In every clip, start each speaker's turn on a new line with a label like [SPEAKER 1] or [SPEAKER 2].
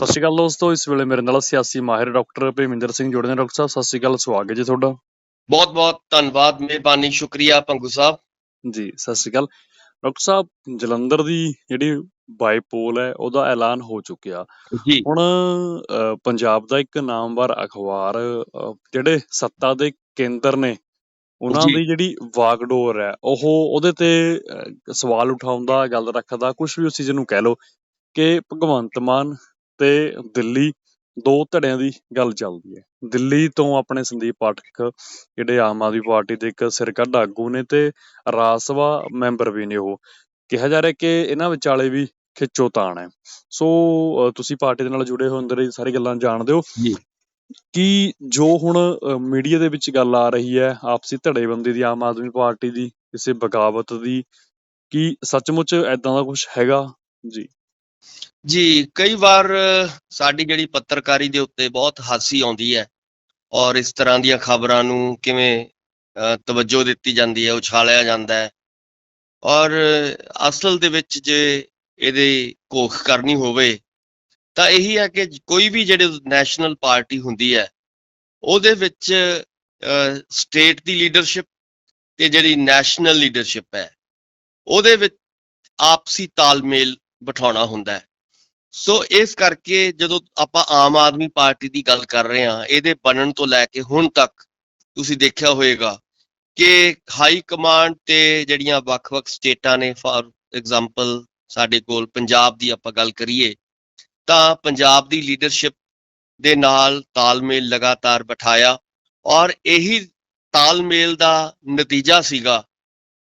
[SPEAKER 1] ਸਤਿ ਸ਼੍ਰੀ ਅਕਾਲ ਦੋਸਤੋ ਇਸ ਵੇਲੇ ਮੇਰੇ ਨਾਲ ਸਿਆਸੀ ਮਾਹਿਰ ਡਾਕਟਰ ਭੇਮਿੰਦਰ ਸਿੰਘ ਜੁੜੇ ਨੇ ਡਾਕਟਰ ਸਾਹਿਬ ਸਤਿ ਸ਼੍ਰੀ ਅਕਾਲ ਸਵਾਗਤ ਜੀ ਤੁਹਾਡਾ।
[SPEAKER 2] ਬਹੁਤ ਬਹੁਤ ਧੰਨਵਾਦ ਮਿਹਰਬਾਨੀ ਸ਼ੁਕਰੀਆ ਪੰਗੂ ਸਾਹਿਬ।
[SPEAKER 1] ਜੀ ਸਤਿ ਸ਼੍ਰੀ ਅਕਾਲ। ਡਾਕਟਰ ਸਾਹਿਬ ਜਲੰਧਰ ਦੀ ਜਿਹੜੀ ਬਾਈਪੋਲ ਹੈ ਉਹਦਾ ਐਲਾਨ ਹੋ ਚੁੱਕਿਆ।
[SPEAKER 2] ਜੀ।
[SPEAKER 1] ਹੁਣ ਪੰਜਾਬ ਦਾ ਇੱਕ ਨਾਮਵਰ ਅਖਬਾਰ ਜਿਹੜੇ ਸੱਤਾ ਦੇ ਕੇਂਦਰ ਨੇ ਉਹਨਾਂ। ਦੀ ਜਿਹੜੀ ਵਾਗਡੋਰ ਹੈ ਉਹ ਉਹਦੇ ਤੇ ਸਵਾਲ ਉਠਾਉਂਦਾ ਗੱਲ ਰੱਖਦਾ ਕੁਝ ਵੀ ਉਸ ਚੀਜ਼ ਨੂੰ ਕਹਿ ਲੋ ਕਿ ਭਗਵੰਤ ਮਾਨ ਤੇ ਦਿੱਲੀ ਦੋ ਧੜਿਆਂ ਦੀ ਗੱਲ ਚੱਲਦੀ ਹੈ। ਦਿੱਲੀ ਤੋਂ ਆਪਣੇ ਸੰਦੀਪ ਪਾਠਕ ਜਿਹੜੇ ਆਮ ਆਦਮੀ ਪਾਰਟੀ ਦੇ ਇੱਕ ਸਿਰਕੱਢ ਆਗੂ ਨੇ ਤੇ ਰਾਜ ਸਭਾ ਮੈਂਬਰ ਵੀ ਨੇ ਉਹ ਕਿਹਾ ਜਾ ਰਿਹਾ ਕਿ ਇਹਨਾਂ ਵਿਚਾਲੇ ਵੀ ਖਿੱਚੋਤਾਣ ਹੈ। ਸੋ ਤੁਸੀਂ ਪਾਰਟੀ ਦੇ ਨਾਲ ਜੁੜੇ ਹੋ ਅੰਦਰ ਇਹ ਸਾਰੀ ਗੱਲਾਂ ਜਾਣਦੇ ਹੋ।
[SPEAKER 2] ਜੀ।
[SPEAKER 1] ਕਿ ਜੋ ਹੁਣ ਮੀਡੀਆ ਦੇ ਵਿੱਚ ਗੱਲ ਆ ਰਹੀ ਹੈ ਆਪਸੀ ਧੜੇਬੰਦੀ ਦੀ ਆਮ ਆਦਮੀ ਪਾਰਟੀ ਦੀ ਕਿਸੇ ਬਗਾਵਤ ਦੀ ਕੀ ਸੱਚਮੁੱਚ ਐਦਾਂ ਦਾ ਕੁਝ ਹੈਗਾ? ਜੀ।
[SPEAKER 2] ਜੀ ਕਈ ਵਾਰ ਸਾਡੀ ਜਿਹੜੀ ਪੱਤਰਕਾਰੀ ਦੇ ਉੱਤੇ ਬਹੁਤ ਹਾਸੀ ਆਉਂਦੀ ਹੈ ਔਰ ਇਸ ਤਰ੍ਹਾਂ ਦੀਆਂ ਖਬਰਾਂ ਨੂੰ ਕਿਵੇਂ ਅ, ਤਵੱਜੋ ਦਿੱਤੀ ਜਾਂਦੀ ਹੈ ਉਛਾਲਿਆ ਜਾਂਦਾ ਹੈ ਔਰ ਅਸਲ ਦੇ ਵਿੱਚ ਜੇ ਇਹਦੇ ਘੋਖ ਕਰਨੀ ਹੋਵੇ ਤਾਂ ਇਹੀ ਹੈ ਕਿ ਕੋਈ ਵੀ ਜਿਹੜੇ ਨੈਸ਼ਨਲ ਪਾਰਟੀ ਹੁੰਦੀ ਹੈ ਉਹਦੇ ਵਿੱਚ ਸਟੇਟ ਦੀ ਲੀਡਰਸ਼ਿਪ ਤੇ ਜਿਹੜੀ ਨੈਸ਼ਨਲ ਲੀਡਰਸ਼ਿਪ ਹੈ ਉਹਦੇ ਵਿੱਚ ਆਪਸੀ ਤਾਲਮੇਲ ਬਿਠਾਉਣਾ ਹੁੰਦਾ ਹੈ। ਸੋ ਇਸ ਕਰਕੇ ਜਦੋਂ ਆਪਾਂ ਆਮ ਆਦਮੀ ਪਾਰਟੀ ਦੀ ਗੱਲ ਕਰ ਰਹੇ ਹਾਂ ਇਹਦੇ ਬਣਨ ਤੋਂ ਲੈ ਕੇ ਹੁਣ ਤੱਕ ਤੁਸੀਂ ਦੇਖਿਆ ਹੋਵੇਗਾ ਕਿ ਹਾਈ ਕਮਾਂਡ ਤੇ ਜਿਹੜੀਆਂ ਵੱਖ-ਵੱਖ ਸਟੇਟਾਂ ਨੇ ਫਾਰ ਐਗਜ਼ਾਮਪਲ ਸਾਡੇ ਕੋਲ ਪੰਜਾਬ ਦੀ ਆਪਾਂ ਗੱਲ ਕਰੀਏ ਤਾਂ ਪੰਜਾਬ ਦੀ ਲੀਡਰਸ਼ਿਪ ਦੇ ਨਾਲ ਤਾਲਮੇਲ ਲਗਾਤਾਰ ਬਿਠਾਇਆ ਔਰ ਇਹੀ ਤਾਲਮੇਲ ਦਾ ਨਤੀਜਾ ਸੀਗਾ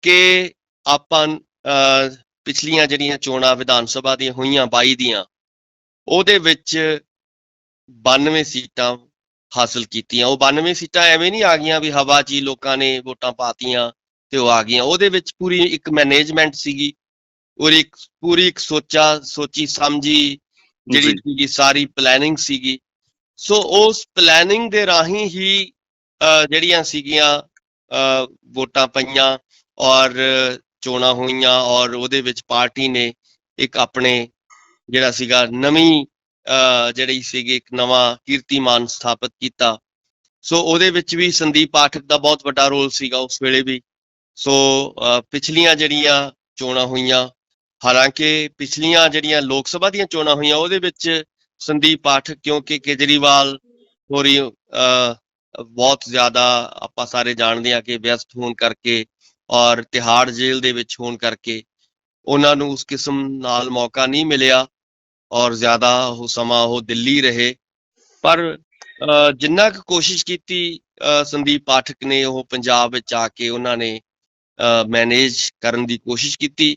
[SPEAKER 2] ਕਿ ਆਪਾਂ ਅਹ, ਪਿਛਲੀਆਂ ਜਿਹੜੀਆਂ ਚੋਣਾਂ ਵਿਧਾਨ ਸਭਾ ਦੀਆਂ ਹੋਈਆਂ 22 ਦੀਆਂ ਉਹਦੇ ਵਿੱਚ 92 ਸੀਟਾਂ ਹਾਸਲ ਕੀਤੀਆਂ। ਉਹ 92 ਸੀਟਾਂ ਐਵੇਂ ਨਹੀਂ ਆ ਗਈਆਂ ਵੀ ਹਵਾ 'ਚ ਹੀ ਲੋਕਾਂ ਨੇ ਵੋਟਾਂ ਪਾਤੀਆਂ ਤੇ ਉਹ ਆ ਗਈਆਂ। ਉਹਦੇ ਵਿੱਚ ਪੂਰੀ ਇੱਕ ਮੈਨੇਜਮੈਂਟ ਸੀਗੀ ਔਰ ਇੱਕ ਪੂਰੀ ਇੱਕ ਸੋਚਾ ਸੋਚੀ ਸਮਝੀ ਜਿਹੜੀ। ਸੀਗੀ ਸਾਰੀ ਪਲੈਨਿੰਗ ਸੀਗੀ। ਸੋ ਉਸ ਪਲੈਨਿੰਗ ਦੇ ਰਾਹੀਂ ਹੀ ਜਿਹੜੀਆਂ ਸੀਗੀਆਂ ਵੋਟਾਂ ਪਈਆਂ ਔਰ ਚੋਣਾਂ ਹੋਈਆਂ ਔਰ ਉਹਦੇ ਵਿੱਚ ਪਾਰਟੀ ਨੇ ਇੱਕ ਆਪਣੇ ਜਿਹੜਾ ਸੀਗਾ ਨਵੀਂ ਅਹ, ਜਿਹੜੀ ਸੀਗੀ ਇੱਕ ਨਵਾਂ ਕੀਰਤੀਮਾਨ ਸਥਾਪਿਤ ਕੀਤਾ। ਸੋ ਉਹਦੇ ਵਿੱਚ ਵੀ ਸੰਦੀਪ ਪਾਠਕ ਦਾ ਬਹੁਤ ਵੱਡਾ ਰੋਲ ਸੀਗਾ ਉਸ ਵੇਲੇ ਵੀ। ਸੋ ਪਿਛਲੀਆਂ ਜਿਹੜੀਆਂ ਚੋਣਾਂ ਹੋਈਆਂ ਹਾਲਾਂਕਿ ਪਿਛਲੀਆਂ ਜਿਹੜੀਆਂ ਲੋਕ ਸਭਾ ਦੀਆਂ ਚੋਣਾਂ ਹੋਈਆਂ ਉਹਦੇ ਵਿੱਚ ਸੰਦੀਪ ਪਾਠਕ ਕਿਉਂਕਿ ਕੇਜਰੀਵਾਲ ਹੋਰੀ ਅਹ, ਬਹੁਤ ਜ਼ਿਆਦਾ ਆਪਾਂ ਸਾਰੇ ਜਾਣਦੇ ਹਾਂ ਕਿ ਵਿਅਸਤ ਹੋਣ ਕਰਕੇ ਔਰ ਤਿਹਾੜ ਜੇਲ੍ਹ ਦੇ ਵਿੱਚ ਹੋਣ ਕਰਕੇ ਉਹਨਾਂ ਨੂੰ ਉਸ ਕਿਸਮ ਨਾਲ ਮੌਕਾ ਨਹੀਂ ਮਿਲਿਆ ਔਰ ਜ਼ਿਆਦਾ ਉਹ ਸਮਾਂ ਉਹ ਦਿੱਲੀ ਰਹੇ। ਪਰ ਜਿੰਨਾ ਕੁ ਕੋਸ਼ਿਸ਼ ਕੀਤੀ ਸੰਦੀਪ ਪਾਠਕ ਨੇ ਉਹ ਪੰਜਾਬ ਵਿੱਚ ਆ ਕੇ ਉਹਨਾਂ ਨੇ ਮੈਨੇਜ ਕਰਨ ਦੀ ਕੋਸ਼ਿਸ਼ ਕੀਤੀ।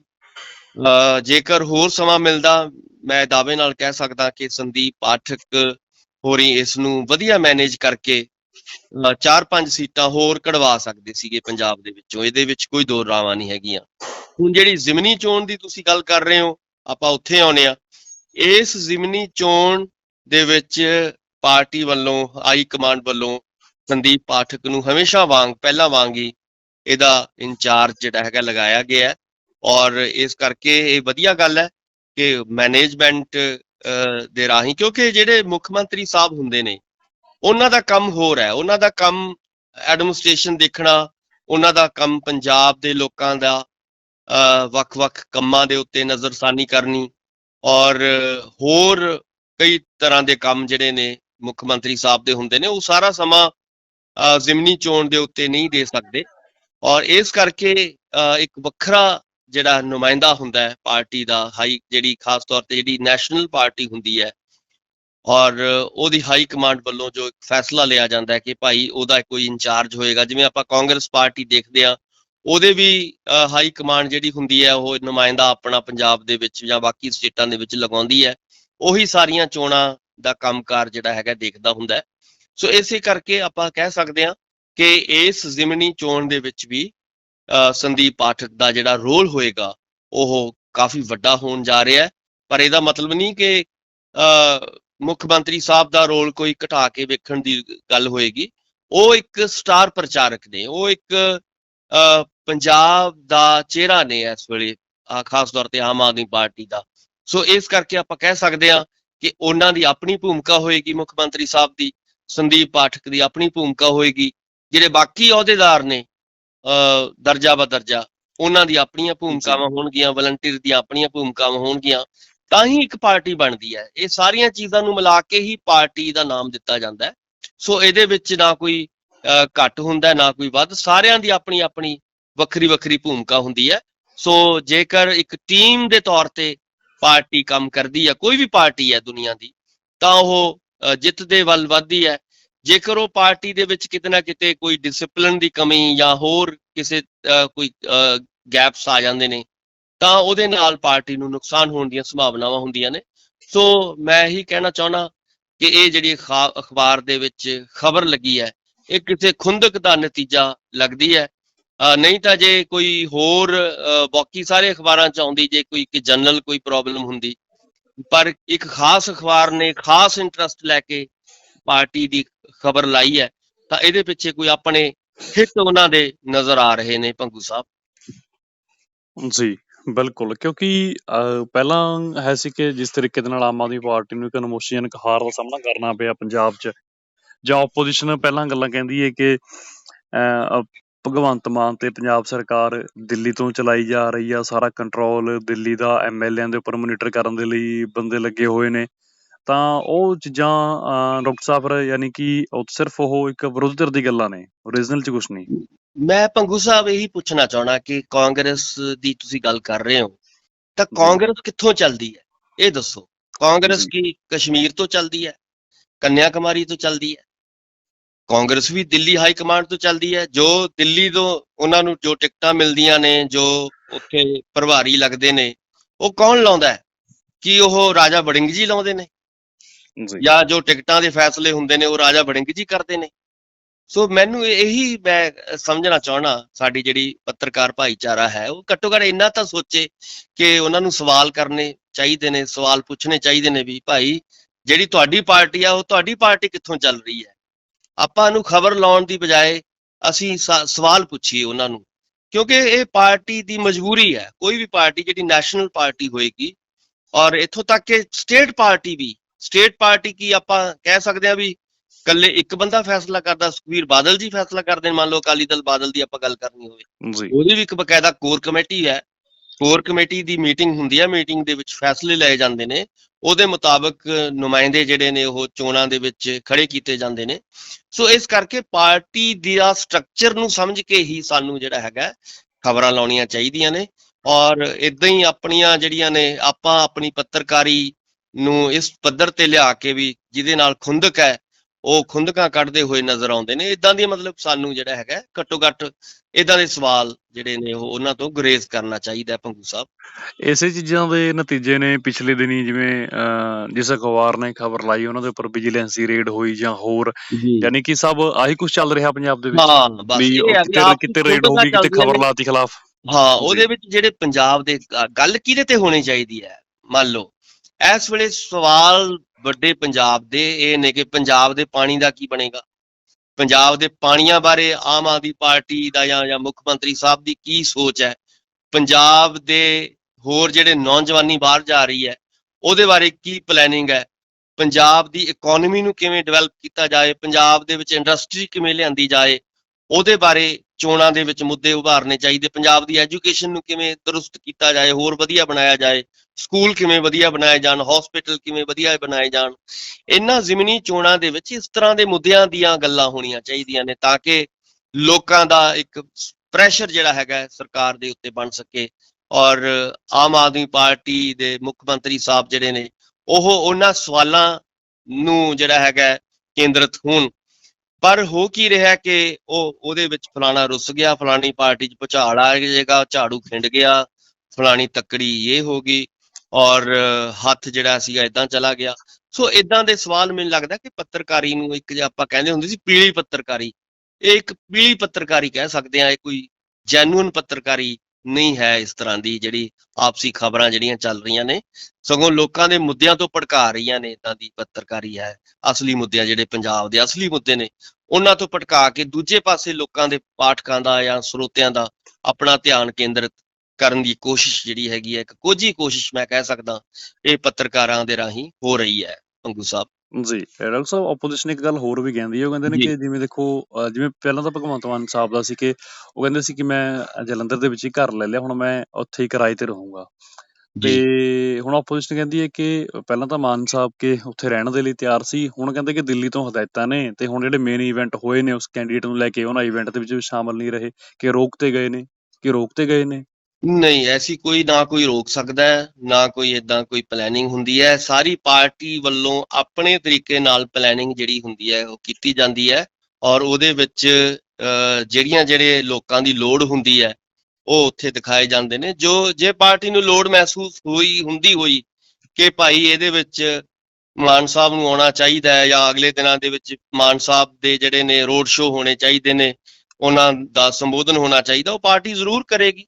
[SPEAKER 2] ਅਹ, ਜੇਕਰ ਹੋਰ ਸਮਾਂ ਮਿਲਦਾ ਮੈਂ ਦਾਅਵੇ ਨਾਲ ਕਹਿ ਸਕਦਾ ਕਿ ਸੰਦੀਪ ਪਾਠਕ ਹੋਰੀ ਇਸ ਨੂੰ ਵਧੀਆ ਮੈਨੇਜ ਕਰਕੇ ਚਾਰ ਪੰਜ ਸੀਟਾਂ ਹੋਰ ਕਢਵਾ ਸਕਦੇ ਸੀਗੇ ਪੰਜਾਬ ਦੇ ਵਿੱਚੋਂ। ਇਹਦੇ ਵਿੱਚ ਕੋਈ ਦੋ ਰਾਵਾਂ ਨਹੀਂ ਹੈਗੀਆਂ। ਹੁਣ ਜਿਹੜੀ ਜ਼ਿਮਨੀ ਚੋਣ ਦੀ ਤੁਸੀਂ ਗੱਲ ਕਰ ਰਹੇ ਹੋ, ਆਪਾਂ ਉੱਥੇ ਆਉਨੇ ਆ ਇਸ ਜ਼ਿਮਨੀ ਚੋਣ ਦੇ ਵਿੱਚ ਪਾਰਟੀ ਵੱਲੋਂ, ਹਾਈ ਕਮਾਂਡ ਵੱਲੋਂ ਸੰਦੀਪ ਪਾਠਕ ਨੂੰ ਹਮੇਸ਼ਾ ਵਾਂਗ, ਪਹਿਲਾਂ ਵਾਂਗ ਹੀ ਇਹਦਾ ਇੰਚਾਰਜ ਜਿਹੜਾ ਹੈਗਾ ਲਗਾਇਆ ਗਿਆ ਔਰ ਇਸ ਕਰਕੇ ਇਹ ਵਧੀਆ ਗੱਲ ਹੈ ਕਿ ਮੈਨੇਜਮੈਂਟ ਦੇ ਰਾਹੀਂ, ਕਿਉਂਕਿ ਜਿਹੜੇ ਮੁੱਖ ਮੰਤਰੀ ਸਾਹਿਬ ਹੁੰਦੇ ਨੇ ਉਹਨਾਂ ਦਾ ਕੰਮ ਹੋਰ ਹੈ। ਉਹਨਾਂ ਦਾ ਕੰਮ ਐਡਮਿਨਿਸਟ੍ਰੇਸ਼ਨ ਦੇਖਣਾ, ਉਹਨਾਂ ਦਾ ਕੰਮ ਪੰਜਾਬ ਦੇ ਲੋਕਾਂ ਦਾ ਵੱਖ-ਵੱਖ ਕੰਮਾਂ ਦੇ ਉੱਤੇ ਨਜ਼ਰਸਾਨੀ ਕਰਨੀ ਔਰ ਹੋਰ ਕਈ ਤਰ੍ਹਾਂ ਦੇ ਕੰਮ ਜਿਹੜੇ ਨੇ ਮੁੱਖ ਮੰਤਰੀ ਸਾਹਿਬ ਦੇ ਹੁੰਦੇ ਨੇ, ਉਹ ਸਾਰਾ ਸਮਾਂ ਜ਼ਿਮਨੀ ਚੋਣ ਦੇ ਉੱਤੇ ਨਹੀਂ ਦੇ ਸਕਦੇ ਔਰ ਇਸ ਕਰਕੇ ਇੱਕ ਵੱਖਰਾ ਜਿਹੜਾ ਨੁਮਾਇੰਦਾ ਹੁੰਦਾ ਹੈ ਪਾਰਟੀ ਦਾ, ਹਾਈ ਜਿਹੜੀ ਖਾਸ ਤੌਰ ਤੇ ਜਿਹੜੀ ਨੈਸ਼ਨਲ ਪਾਰਟੀ ਹੁੰਦੀ ਹੈ ਔਰ ਉਹਦੀ ਹਾਈ ਕਮਾਂਡ ਵੱਲੋਂ ਜੋ ਇੱਕ ਫੈਸਲਾ ਲਿਆ ਜਾਂਦਾ ਹੈ ਕਿ ਭਾਈ ਉਹਦਾ ਕੋਈ ਇੰਚਾਰਜ ਹੋਏਗਾ ਜਿਵੇਂ ਆਪਾਂ ਕਾਂਗਰਸ ਪਾਰਟੀ ਦੇਖਦੇ ਆ ਉਹਦੇ ਵੀ ਹਾਈ ਕਮਾਂਡ ਜਿਹੜੀ ਹੁੰਦੀ ਹੈ ਉਹ ਨੁਮਾਇੰਦਾ ਆਪਣਾ ਪੰਜਾਬ ਦੇ ਵਿੱਚ ਜਾਂ ਬਾਕੀ ਸਟੇਟਾਂ ਦੇ ਵਿੱਚ ਲਗਾਉਂਦੀ ਹੈ ਉਹੀ ਸਾਰੀਆਂ ਚੋਣਾਂ ਦਾ ਕੰਮਕਾਰ ਜਿਹੜਾ ਹੈਗਾ ਦੇਖਦਾ ਹੁੰਦਾ ਸੋ ਇਸੇ ਕਰਕੇ ਆਪਾਂ ਕਹਿ ਸਕਦੇ ਹਾਂ ਕਿ ਇਸ ਜ਼ਿਮਨੀ ਚੋਣ ਦੇ ਵਿੱਚ ਵੀ ਅਹ, ਸੰਦੀਪ ਪਾਠਕ ਦਾ ਜਿਹੜਾ ਰੋਲ ਹੋਏਗਾ ਉਹ ਕਾਫੀ ਵੱਡਾ ਹੋਣ ਜਾ ਰਿਹਾ ਹੈ। ਪਰ ਇਹਦਾ ਮਤਲਬ ਨਹੀਂ ਕਿ ਮੁੱਖ ਮੰਤਰੀ ਸਾਹਿਬ ਦਾ ਰੋਲ ਕੋਈ ਘਟਾ ਕੇ ਵੇਖਣ ਦੀ ਗੱਲ ਹੋਏਗੀ। ਉਹ ਇੱਕ ਸਟਾਰ ਪ੍ਰਚਾਰਕ ਨੇ। ਉਹ ਇੱਕ ਪੰਜਾਬ ਦਾ ਚਿਹਰਾ ਨੇ ਇਸ ਵੇਲੇ ਖਾਸ ਤੌਰ ਤੇ ਆਮ ਆਦਮੀ ਪਾਰਟੀ ਦਾ। ਸੋ ਇਸ ਕਰਕੇ ਆਪਾਂ ਕਹਿ ਸਕਦੇ ਹਾਂ ਕਿ ਉਹਨਾਂ ਦੀ ਆਪਣੀ ਭੂਮਿਕਾ ਹੋਏਗੀ ਮੁੱਖ ਮੰਤਰੀ ਸਾਹਿਬ ਦੀ ਸੰਦੀਪ ਪਾਠਕ ਦੀ ਆਪਣੀ ਭੂਮਿਕਾ ਹੋਏਗੀ। ਜਿਹੜੇ ਬਾਕੀ ਅਹੁਦੇਦਾਰ ਨੇ ਅ ਦਰਜਾ ਬਦਰਜਾ ਉਹਨਾਂ ਦੀ ਆਪਣੀਆਂ ਭੂਮਿਕਾਵਾਂ ਹੋਣਗੀਆਂ ਵਲੰਟੀਅਰ ਦੀਆਂ ਆਪਣੀਆਂ ਭੂਮਿਕਾਵਾਂ ਹੋਣਗੀਆਂ। ਤਾਂ ਹੀ ਇੱਕ ਪਾਰਟੀ ਬਣਦੀ ਹੈ। ਇਹ ਸਾਰੀਆਂ ਚੀਜ਼ਾਂ ਨੂੰ ਮਿਲਾ ਕੇ ਹੀ ਪਾਰਟੀ ਦਾ ਨਾਮ ਦਿੱਤਾ ਜਾਂਦਾ ਹੈ। ਸੋ ਇਹਦੇ ਵਿੱਚ ਨਾ ਕੋਈ ਘੱਟ ਹੁੰਦਾ, ਨਾ ਕੋਈ ਵੱਧ। ਸਾਰਿਆਂ ਦੀ ਆਪਣੀ ਆਪਣੀ ਵੱਖਰੀ ਵੱਖਰੀ ਭੂਮਿਕਾ ਹੁੰਦੀ ਹੈ। ਸੋ ਜੇਕਰ ਇੱਕ ਟੀਮ ਦੇ ਤੌਰ ਤੇ ਪਾਰਟੀ ਕੰਮ ਕਰਦੀ ਹੈ, ਕੋਈ ਵੀ ਪਾਰਟੀ ਹੈ ਦੁਨੀਆ ਦੀ, ਤਾਂ ਉਹ ਜਿੱਤ ਦੇ ਵੱਲ ਵੱਧਦੀ ਹੈ। ਜੇਕਰ ਉਹ ਪਾਰਟੀ ਦੇ ਵਿੱਚ ਕਿਤੇ ਨਾ ਕਿਤੇ ਕੋਈ ਡਿਸਪਲਿਨ ਦੀ ਕਮੀ ਜਾਂ ਹੋਰ ਕਿਸੇ ਕੋਈ ਗੈਪਸ ਆ ਜਾਂਦੇ ਨੇ ਤਾਂ ਉਹਦੇ ਨਾਲ ਪਾਰਟੀ ਨੂੰ ਨੁਕਸਾਨ ਹੋਣ ਦੀਆਂ ਸੰਭਾਵਨਾਵਾਂ ਹੁੰਦੀਆਂ ਨੇ। ਸੋ ਮੈਂ ਇਹੀ ਕਹਿਣਾ ਚਾਹਣਾ ਕਿ ਇਹ ਜਿਹੜੀ ਅਖਬਾਰ ਦੇ ਵਿੱਚ ਖਬਰ ਲੱਗੀ ਹੈ, ਇਹ ਕਿਸੇ ਖੁੰਦਕ ਦਾ ਨਤੀਜਾ ਲੱਗਦੀ ਹੈ। ਨਹੀਂ ਤਾਂ ਜੇ ਕੋਈ ਹੋਰ ਬਾਕੀ ਸਾਰੇ ਅਖਬਾਰਾਂ ਚ ਆਉਂਦੀ, ਜੇ ਕੋਈ ਕਿ ਜਨਰਲ ਕੋਈ ਪ੍ਰੋਬਲਮ ਹੁੰਦੀ, ਪਰ ਇੱਕ ਖਾਸ ਅਖਬਾਰ ਨੇ ਖਾਸ ਇੰਟਰਸਟ ਲੈ ਕੇ ਪਾਰਟੀ ਦੀ ਖਬਰ ਲਾਈ ਹੈ, ਤਾਂ ਇਹਦੇ ਪਿੱਛੇ ਕੋਈ ਆਪਣੇ ਹਿੱਤ ਉਹਨਾਂ ਦੇ ਨਜ਼ਰ ਆ ਰਹੇ ਨੇ, ਪੰਗੂ ਸਾਹਿਬ।
[SPEAKER 1] ਜੀ। ਬਿਲਕੁਲ ਕਿਉਂਕਿ ਅਹ, ਪਹਿਲਾਂ ਹੈ ਸੀ ਕਿ ਜਿਸ ਤਰੀਕੇ ਦੇ ਨਾਲ ਆਮ ਆਦਮੀ ਪਾਰਟੀ ਨੂੰ ਇੱਕ ਨਮੋਸ਼ੀਅਨ ਹਾਰ ਦਾ ਸਾਹਮਣਾ ਕਰਨਾ ਪਿਆ ਪੰਜਾਬ 'ਚ ਜਾਂ ਆਪੋਜੀਸ਼ਨ ਪਹਿਲਾਂ ਗੱਲਾਂ ਕਹਿੰਦੀ ਹੈ ਕਿ ਅਹ, ਅਹ, ਭਗਵੰਤ ਮਾਨ ਤੇ ਪੰਜਾਬ ਸਰਕਾਰ ਦਿੱਲੀ ਤੋਂ ਚਲਾਈ ਜਾ ਰਹੀ ਆ ਸਾਰਾ ਕੰਟਰੋਲ ਦਿੱਲੀ ਦਾ ਐਮਐਲਏਆਂ ਦੇ ਉੱਪਰ ਮੋਨੀਟਰ ਕਰਨ ਦੇ ਲਈ ਬੰਦੇ ਲੱਗੇ ਹੋਏ ਨੇ। ਤਾਂ ਉਹ ਚੀਜ਼ਾਂ ਡਾਕਟਰ ਸਾਹਿਬ ਯਾਨੀ ਕਿ ਉਹ ਸਿਰਫ ਉਹ ਇੱਕ ਵਿਰੋਧੀ ਧਿਰ ਦੀ ਗੱਲਾਂ ਨੇ ਓਰੀਜਨਲ 'ਚ ਕੁਝ ਨਹੀਂ।
[SPEAKER 2] ਮੈਂ ਭੰਗੂ ਸਾਹਿਬ ਇਹੀ ਪੁੱਛਣਾ ਚਾਹਣਾ ਕਿ ਕਾਂਗਰਸ ਦੀ ਤੁਸੀਂ ਗੱਲ ਕਰ ਰਹੇ ਹੋ ਤਾਂ। ਕਾਂਗਰਸ ਕਿੱਥੋਂ ਚੱਲਦੀ ਹੈ? ਇਹ ਦੱਸੋ ਕਾਂਗਰਸ। ਕੀ ਕਸ਼ਮੀਰ ਤੋਂ ਚੱਲਦੀ ਹੈ? ਕੰਨਿਆ ਕੁਮਾਰੀ ਤੋਂ ਚੱਲਦੀ ਹੈ? ਕਾਂਗਰਸ ਵੀ ਦਿੱਲੀ ਹਾਈ ਕਮਾਂਡ ਤੋਂ ਚੱਲਦੀ ਹੈ ਜੋ ਦਿੱਲੀ ਤੋਂ ਉਹਨਾਂ ਨੂੰ ਜੋ ਟਿਕਟਾਂ ਮਿਲਦੀਆਂ ਨੇ ਜੋ ਉੱਥੇ ਪ੍ਰਭਾਰੀ ਲੱਗਦੇ ਨੇ ਉਹ ਕੌਣ ਲਾਉਂਦਾ ਹੈ? ਕੀ ਉਹ ਰਾਜਾ ਬੜਿੰਗ ਜੀ ਲਾਉਂਦੇ ਨੇ?
[SPEAKER 1] ਜਾਂ।
[SPEAKER 2] ਜੋ ਟਿਕਟਾਂ ਦੇ ਫੈਸਲੇ ਹੁੰਦੇ ਨੇ, ਉਹ ਰਾਜਾ ਬੜਿੰਗ ਜੀ ਕਰਦੇ ਨੇ। ਸੋ ਮੈਨੂੰ ਇਹੀ ਮੈਂ ਸਮਝਣਾ ਚਾਹਣਾ ਸਾਡੀ ਜਿਹੜੀ ਪੱਤਰਕਾਰ ਭਾਈਚਾਰਾ ਹੈ, ਉਹ ਘੱਟੋ ਘੱਟ ਇੰਨਾ ਤਾਂ ਸੋਚੇ ਕਿ ਉਹਨਾਂ ਨੂੰ ਸਵਾਲ ਕਰਨੇ ਚਾਹੀਦੇ ਨੇ, ਸਵਾਲ ਪੁੱਛਣੇ ਚਾਹੀਦੇ ਨੇ ਵੀ, ਭਾਈ, ਜਿਹੜੀ ਤੁਹਾਡੀ ਪਾਰਟੀ ਆ, ਉਹ ਤੁਹਾਡੀ ਪਾਰਟੀ ਕਿੱਥੋਂ ਚੱਲ ਰਹੀ ਹੈ? ਆਪਾਂ ਨੂੰ ਖਬਰ ਲਾਉਣ ਦੀ ਬਜਾਏ ਅਸੀਂ ਸਵਾਲ ਪੁੱਛੀਏ ਉਹਨਾਂ ਨੂੰ। ਕਿਉਂਕਿ ਇਹ ਪਾਰਟੀ ਦੀ ਮਜਬੂਰੀ ਹੈ। ਕੋਈ ਵੀ ਪਾਰਟੀ, ਜਿਹੜੀ ਨੈਸ਼ਨਲ ਪਾਰਟੀ ਹੋਏਗੀ, ਔਰ ਇੱਥੋਂ ਤੱਕ ਕਿ ਸਟੇਟ ਪਾਰਟੀ ਵੀ ਸਟੇਟ ਪਾਰਟੀ ਕੀ ਆਪਾਂ ਕਹਿ ਸਕਦੇ ਆ ਵੀ ਕੱਲੇ ਇੱਕ ਬੰਦਾ ਫੈਸਲਾ ਕਰਦਾ ਸੁਖਵੀਰ ਬਾਦਲ ਜੀ ਫੈਸਲਾ ਕਰਦੇ ਮੰਨ ਲਓ ਅਕਾਲੀ ਦਲ ਬਾਦਲ ਦੀ ਆਪਾਂ ਗੱਲ ਕਰਨੀ ਹੋਵੇ।
[SPEAKER 1] ਜੀ।
[SPEAKER 2] ਉਹਦੀ ਵੀ ਇੱਕ ਬਕਾਇਦਾ ਕੋਰ ਕਮੇਟੀ ਹੈ। ਕੋਰ ਕਮੇਟੀ ਦੀ ਮੀਟਿੰਗ ਹੁੰਦੀ ਹੈ ਮੀਟਿੰਗ ਦੇ ਵਿੱਚ ਫੈਸਲੇ ਲਏ ਜਾਂਦੇ ਨੇ। ਉਹਦੇ ਮੁਤਾਬਕ ਨੁਮਾਇੰਦੇ ਜਿਹੜੇ ਨੇ ਉਹ ਚੋਣਾਂ ਦੇ ਵਿੱਚ ਖੜੇ ਕੀਤੇ ਜਾਂਦੇ ਨੇ। ਸੋ ਇਸ ਕਰਕੇ ਪਾਰਟੀ ਦਾ ਸਟਰਕਚਰ ਨੂੰ ਸਮਝ ਕੇ ਹੀ ਸਾਨੂੰ ਜਿਹੜਾ ਹੈਗਾ ਖਬਰਾਂ ਲਾਉਣੀਆਂ ਚਾਹੀਦੀਆਂ ਨੇ। ਔਰ ਇਦਾਂ ਹੀ ਆਪਣੀਆਂ ਜਿਹੜੀਆਂ ਨੇ ਆਪਾਂ ਆਪਣੀ ਪੱਤਰਕਾਰੀ ਨੂੰ ਇਸ ਪੱਧਰ ਤੇ ਲਿਆ ਕੇ ਵੀ ਜਿਹਦੇ ਨਾਲ ਖੁੰਦਕ ਹੈ ਉਹ ਖੁੰਦਕਾਂ ਕੱਢਦੇ ਹੋਏ ਨਜ਼ਰ ਆਉਂਦੇ ਨੇ। ਇਦਾਂ ਦੀ ਮਤਲਬ ਸਾਨੂੰ ਜਿਹੜਾ ਹੈਗਾ ਘੱਟੋ ਘੱਟ ਇਦਾਂ ਦੇ ਸਵਾਲ ਜਿਹੜੇ ਨੇ ਉਹ ਉਹਨਾਂ ਤੋਂ ਗੁਰੇਜ਼ ਕਰਨਾ ਚਾਹੀਦਾ ਹੈ ਭੰਗੂ ਸਾਹਿਬ।
[SPEAKER 1] ਇਸੇ ਚੀਜ਼ਾਂ ਦੇ ਨਤੀਜੇ ਨੇ ਪਿਛਲੇ ਦਿਨੀ ਜਿਵੇਂ ਜਿਸ ਅਖਬਾਰ ਨੇ ਖਬਰ ਲਾਈ ਉਹਨਾਂ ਦੇ ਉੱਪਰ ਵਿਜੀਲੈਂਸੀ ਰੇਡ ਹੋਈ ਜਾਂ ਹੋਰ। ਯਾਨੀ ਕਿ ਸਭ ਆਹੀ ਕੁਝ ਚੱਲ ਰਿਹਾ ਪੰਜਾਬ ਦੇ ਵਿੱਚ
[SPEAKER 2] ਹਾਂ ਬਸ ਇਹ
[SPEAKER 1] ਕਿਤੇ ਰੇਡ ਹੋ ਗਈ ਕਿਤੇ ਖਬਰ ਲਾਤੀ ਖਿਲਾਫ।
[SPEAKER 2] ਹਾਂ ਉਹਦੇ ਵਿੱਚ ਜਿਹੜੇ ਪੰਜਾਬ ਦੇ ਗੱਲ ਕਿਹਦੇ ਤੇ ਹੋਣੀ ਚਾਹੀਦੀ ਹੈ? ਮੰਨ ਲਓ ਇਸ ਵੇਲੇ ਸਵਾਲ ਵੱਡੇ ਪੰਜਾਬ ਦੇ, ਇਹ ਨੇ ਕਿ ਪੰਜਾਬ ਦੇ ਪਾਣੀ ਦਾ ਕੀ ਬਣੇਗਾ? ਪੰਜਾਬ ਦੇ ਪਾਣੀਆਂ ਬਾਰੇ ਆਮ ਆਦਮੀ ਪਾਰਟੀ ਦਾ ਜਾਂ ਜਾਂ ਮੁੱਖ ਮੰਤਰੀ ਸਾਹਿਬ ਦੀ ਕੀ ਸੋਚ ਹੈ? ਪੰਜਾਬ ਦੇ ਹੋਰ ਜਿਹੜੇ ਨੌਜਵਾਨੀ ਬਾਹਰ ਜਾ ਰਹੀ ਹੈ, ਉਹਦੇ ਬਾਰੇ ਕੀ ਪਲੈਨਿੰਗ ਹੈ? ਪੰਜਾਬ ਦੀ ਇਕਨੋਮੀ ਨੂੰ ਕਿਵੇਂ ਡਿਵੈਲਪ ਕੀਤਾ ਜਾਏ? ਪੰਜਾਬ ਦੇ ਵਿੱਚ ਇੰਡਸਟਰੀ ਕਿਵੇਂ ਲਿਆਂਦੀ ਜਾਏ? ਉਹਦੇ ਬਾਰੇ ਚੋਣਾਂ ਦੇ ਵਿੱਚ ਮੁੱਦੇ ਉਭਾਰਨੇ ਚਾਹੀਦੇ। ਪੰਜਾਬ ਦੀ ਐਜੂਕੇਸ਼ਨ ਨੂੰ ਕਿਵੇਂ ਦਰੁਸਤ ਕੀਤਾ ਜਾਏ? ਹੋਰ ਵਧੀਆ ਬਣਾਇਆ ਜਾਏ? ਸਕੂਲ ਕਿਵੇਂ ਵਧੀਆ ਬਣਾਏ ਜਾਣ ਹਸਪੀਟਲ ਕਿਵੇਂ ਵਧੀਆ ਬਣਾਏ ਜਾਣ, ਇਹਨਾਂ ਜ਼ਿਮਨੀ ਚੋਣਾਂ ਦੇ ਵਿੱਚ ਇਸ ਤਰ੍ਹਾਂ ਦੇ ਮੁੱਦਿਆਂ ਦੀਆਂ ਗੱਲਾਂ ਹੋਣੀਆਂ ਚਾਹੀਦੀਆਂ ਨੇ ਤਾਂ ਕਿ ਲੋਕਾਂ ਦਾ ਇੱਕ ਪ੍ਰੈਸ਼ਰ ਜਿਹੜਾ ਹੈਗਾ ਸਰਕਾਰ ਦੇ ਉੱਤੇ ਬਣ ਸਕੇ ਔਰ ਆਮ ਆਦਮੀ ਪਾਰਟੀ ਦੇ ਮੁੱਖ ਮੰਤਰੀ ਸਾਹਿਬ ਜਿਹੜੇ ਨੇ, ਉਹ ਉਹਨਾਂ ਸਵਾਲਾਂ ਨੂੰ ਜਿਹੜਾ ਹੈਗਾ ਕੇਂਦਰਿਤ ਹੋਣ। ਪਰ ਹੋ ਕੀ ਰਿਹਾ ਕਿ ਉਹ ਉਹਦੇ ਵਿੱਚ ਫਲਾਣਾ ਰੁੱਸ ਗਿਆ, ਫਲਾਣੀ ਪਾਰਟੀ 'ਚ ਭੁਚਾਲ ਆ ਜਾਏਗਾ ਝਾੜੂ ਖਿੰਡ ਗਿਆ, ਫਲਾਣੀ ਤੱਕੜੀ ਇਹ ਹੋ ਗਈ। ਔਰ ਹੱਥ ਜਿਹੜਾ ਸੀਗਾ ਇਦਾਂ ਚਲਾ ਗਿਆ। ਸੋ ਇਦਾਂ ਦੇ ਸਵਾਲ ਮੈਨੂੰ ਲੱਗਦਾ ਕਿ ਪੱਤਰਕਾਰੀ ਨੂੰ ਇੱਕ ਜੇ ਆਪਾਂ ਕਹਿੰਦੇ ਹੁੰਦੇ ਸੀ ਪੀਲੀ ਪੱਤਰਕਾਰੀ, ਇਹ ਇੱਕ ਪੀਲੀ ਪੱਤਰਕਾਰੀ ਕਹਿ ਸਕਦੇ ਆ ਇਹ ਕੋਈ ਜੈਨੂਇਨ ਪੱਤਰਕਾਰੀ ਨਹੀਂ ਹੈ ਇਸ ਤਰ੍ਹਾਂ ਦੀ ਜਿਹੜੀ ਆਪਸੀ ਖਬਰਾਂ ਜਿਹੜੀਆਂ ਚੱਲ ਰਹੀਆਂ ਨੇ। ਸਗੋਂ ਲੋਕਾਂ ਦੇ ਮੁੱਦਿਆਂ ਤੋਂ ਭੜਕਾ ਰਹੀਆਂ ਨੇ ਇਦਾਂ ਦੀ ਪੱਤਰਕਾਰੀ ਹੈ, ਅਸਲੀ ਮੁੱਦਿਆਂ ਜਿਹੜੇ ਪੰਜਾਬ ਦੇ ਅਸਲੀ ਮੁੱਦੇ ਨੇ, ਉਹਨਾਂ ਤੋਂ ਭਟਕਾ ਕੇ ਦੂਜੇ ਪਾਸੇ ਲੋਕਾਂ ਦੇ ਪਾਠਕਾਂ ਦਾ ਜਾਂ ਸਰੋਤਿਆਂ ਦਾ ਆਪਣਾ ਧਿਆਨ ਕੇਂਦਰਿਤ ਕਰਨ ਦੀ ਕੋਸ਼ਿਸ਼ ਜਿਹੜੀ ਹੈਗੀ ਹੈ ਇੱਕ ਕੋਝੀ ਕੋਸ਼ਿਸ਼ ਮੈਂ ਕਹਿ ਸਕਦਾ ਇਹ ਪੱਤਰਕਾਰਾਂ ਦੇ ਰਾਹੀਂ ਹੋ ਰਹੀ ਹੈ ਪੰਗੂ ਸਾਹਿਬ।
[SPEAKER 1] ਜੀ ਡਾਕਟਰ ਸਾਹਿਬ ਆਪੋਜੀਸ਼ਨ ਇੱਕ ਗੱਲ ਹੋਰ ਵੀ ਕਹਿੰਦੀ ਹੈ ਉਹ ਕਹਿੰਦੇ ਨੇ। ਕਿ ਜਿਵੇਂ ਦੇਖੋ ਜਿਵੇਂ ਪਹਿਲਾਂ ਤਾਂ ਭਗਵੰਤ ਮਾਨ ਸਾਹਿਬ ਦਾ ਸੀ ਕਿ ਉਹ ਕਹਿੰਦੇ ਸੀ ਕਿ ਮੈਂ ਜਲੰਧਰ ਦੇ ਵਿੱਚ ਹੀ ਘਰ ਲੈ ਲਿਆ ਹੁਣ ਮੈਂ ਉੱਥੇ ਹੀ ਕਿਰਾਏ ਤੇ ਰਹੂੰਗਾ। ਤੇ ਹੁਣ ਆਪੋਜੀਸ਼ਨ ਕਹਿੰਦੀ ਹੈ ਕਿ ਪਹਿਲਾਂ ਤਾਂ ਮਾਨ ਸਾਹਿਬ ਕੇ ਉੱਥੇ ਰਹਿਣ ਦੇ ਲਈ ਤਿਆਰ ਸੀ ਹੁਣ ਕਹਿੰਦੇ ਕਿ ਦਿੱਲੀ ਤੋਂ ਹਦਾਇਤਾਂ ਨੇ ਤੇ ਹੁਣ ਜਿਹੜੇ ਮੇਨ ਇਵੈਂਟ ਹੋਏ ਨੇ ਉਸ ਕੈਂਡੀਡੇਟ ਨੂੰ ਲੈ ਕੇ ਉਹਨਾਂ ਇਵੈਂਟ ਦੇ ਵਿੱਚ ਵੀ ਸ਼ਾਮਲ ਨਹੀਂ ਰਹੇ ਕਿ ਰੋਕਤੇ ਗਏ ਨੇ ਕਿ ਰੋਕਤੇ ਗਏ ਨੇ।
[SPEAKER 2] ਨਹੀਂ ਐਸੀ ਕੋਈ ਨਾ ਕੋਈ ਰੋਕ ਸਕਦਾ ਹੈ ਨਾ ਕੋਈ ਇਦਾਂ ਕੋਈ ਪਲੈਨਿੰਗ ਹੁੰਦੀ ਹੈ। ਸਾਰੀ ਪਾਰਟੀ ਵੱਲੋਂ ਆਪਣੇ ਤਰੀਕੇ ਨਾਲ ਪਲੈਨਿੰਗ ਜਿਹੜੀ ਹੁੰਦੀ ਹੈ ਉਹ ਕੀਤੀ ਜਾਂਦੀ ਹੈ ਔਰ ਉਹਦੇ ਵਿੱਚ ਅਹ, ਜਿਹੜੀਆਂ ਜਿਹੜੇ ਲੋਕਾਂ ਦੀ ਲੋੜ ਹੁੰਦੀ ਹੈ ਉਹ ਉੱਥੇ ਦਿਖਾਏ ਜਾਂਦੇ ਨੇ। ਜੋ ਜੇ ਪਾਰਟੀ ਨੂੰ ਲੋੜ ਮਹਿਸੂਸ ਹੋਈ ਹੁੰਦੀ ਹੋਈ ਕਿ ਭਾਈ ਇਹਦੇ ਵਿੱਚ ਮਾਨ ਸਾਹਿਬ ਨੂੰ ਆਉਣਾ ਚਾਹੀਦਾ ਹੈ ਜਾਂ ਅਗਲੇ ਦਿਨਾਂ ਦੇ ਵਿੱਚ ਮਾਨ ਸਾਹਿਬ ਦੇ ਜਿਹੜੇ ਨੇ ਰੋਡ ਸ਼ੋਅ ਹੋਣੇ ਚਾਹੀਦੇ ਨੇ ਉਹਨਾਂ ਦਾ ਸੰਬੋਧਨ ਹੋਣਾ ਚਾਹੀਦਾ ਉਹ ਪਾਰਟੀ ਜ਼ਰੂਰ ਕਰੇਗੀ।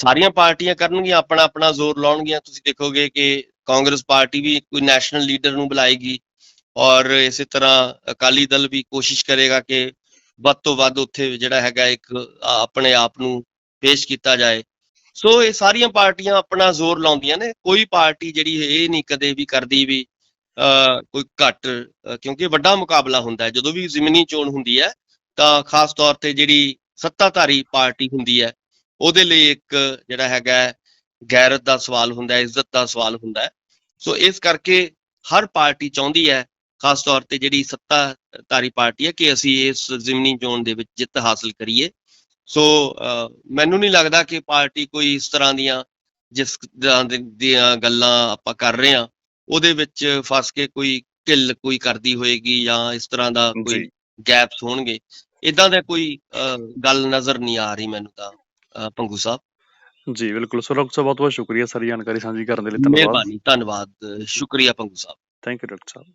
[SPEAKER 2] ਸਾਰੀਆਂ ਪਾਰਟੀਆਂ ਕਰਨਗੀਆਂ ਆਪਣਾ ਆਪਣਾ ਜ਼ੋਰ ਲਾਉਣਗੀਆਂ। ਤੁਸੀਂ ਦੇਖੋਗੇ ਕਿ ਕਾਂਗਰਸ ਪਾਰਟੀ ਵੀ ਕੋਈ ਨੈਸ਼ਨਲ ਲੀਡਰ ਨੂੰ ਬੁਲਾਏਗੀ ਔਰ ਇਸੇ ਤਰ੍ਹਾਂ ਅਕਾਲੀ ਦਲ ਵੀ ਕੋਸ਼ਿਸ਼ ਕਰੇਗਾ ਕਿ ਵੱਧ ਤੋਂ ਵੱਧ ਉੱਥੇ ਜਿਹੜਾ ਹੈਗਾ ਇੱਕ ਆਪਣੇ ਆਪ ਨੂੰ ਪੇਸ਼ ਕੀਤਾ ਜਾਏ। ਸੋ ਇਹ ਸਾਰੀਆਂ ਪਾਰਟੀਆਂ ਆਪਣਾ ਜ਼ੋਰ ਲਾਉਂਦੀਆਂ ਨੇ। ਕੋਈ ਪਾਰਟੀ ਜਿਹੜੀ ਇਹ ਨਹੀਂ ਕਦੇ ਵੀ ਕਰਦੀ ਵੀ ਅਹ, ਕੋਈ ਘੱਟ ਕਿਉਂਕਿ ਵੱਡਾ ਮੁਕਾਬਲਾ ਹੁੰਦਾ ਹੈ। ਜਦੋਂ ਵੀ ਜ਼ਿਮਨੀ ਚੋਣ ਹੁੰਦੀ ਹੈ ਤਾਂ ਖਾਸ ਤੌਰ ਤੇ ਜਿਹੜੀ ਸੱਤਾਧਾਰੀ ਪਾਰਟੀ ਹੁੰਦੀ ਹੈ ਉਹਦੇ ਲਈ ਇੱਕ ਜਿਹੜਾ ਹੈਗਾ ਗੈਰਤ ਦਾ ਸਵਾਲ ਹੁੰਦਾ ਹੈ ਇੱਜ਼ਤ ਦਾ ਸਵਾਲ ਹੁੰਦਾ ਹੈ। ਸੋ ਇਸ ਕਰਕੇ ਹਰ ਪਾਰਟੀ ਚਾਹੁੰਦੀ ਹੈ ਖਾਸ ਤੌਰ ਤੇ ਜਿਹੜੀ ਸੱਤਾਧਾਰੀ ਪਾਰਟੀ ਹੈ ਕਿ ਅਸੀਂ ਇਸ ਜ਼ਿਮਨੀ ਜ਼ੋਨ ਦੇ ਵਿੱਚ ਜਿੱਤ ਹਾਸਲ ਕਰੀਏ। ਸੋ ਮੈਨੂੰ ਨਹੀਂ ਲੱਗਦਾ ਕਿ ਪਾਰਟੀ ਕੋਈ ਇਸ ਤਰ੍ਹਾਂ ਦੀਆਂ ਜਿਸ ਦੀਆਂ ਗੱਲਾਂ ਆਪਾਂ ਕਰ ਰਹੇ ਹਾਂ ਉਹਦੇ ਵਿੱਚ ਫਸ ਕੇ ਕੋਈ ਢਿੱਲ ਕੋਈ ਕਰਦੀ ਹੋਏਗੀ ਜਾਂ ਇਸ ਤਰ੍ਹਾਂ ਦਾ ਕੋਈ ਗੈਪਸ ਹੋਣਗੇ। ਇਦਾਂ ਦਾ ਕੋਈ ਗੱਲ ਨਜ਼ਰ ਨਹੀਂ ਆ ਰਹੀ ਮੈਨੂੰ ਤਾਂ। ਪੰਗੂ ਸਾਹਿਬ।
[SPEAKER 1] ਜੀ ਬਿਲਕੁਲ। ਸੋ ਡਾਕਟਰ ਸਾਹਿਬ ਬਹੁਤ ਬਹੁਤ ਸ਼ੁਕਰੀਆ ਸਾਰੀ ਜਾਣਕਾਰੀ ਸਾਂਝੀ ਕਰਨ ਦੇ ਲਈ। ਧੰਨਵਾਦ।
[SPEAKER 2] ਮਿਹਰਬਾਨੀ ਧੰਨਵਾਦ। ਸ਼ੁਕਰੀਆ Pangu Sahib.
[SPEAKER 1] Thank you doctor Sahib.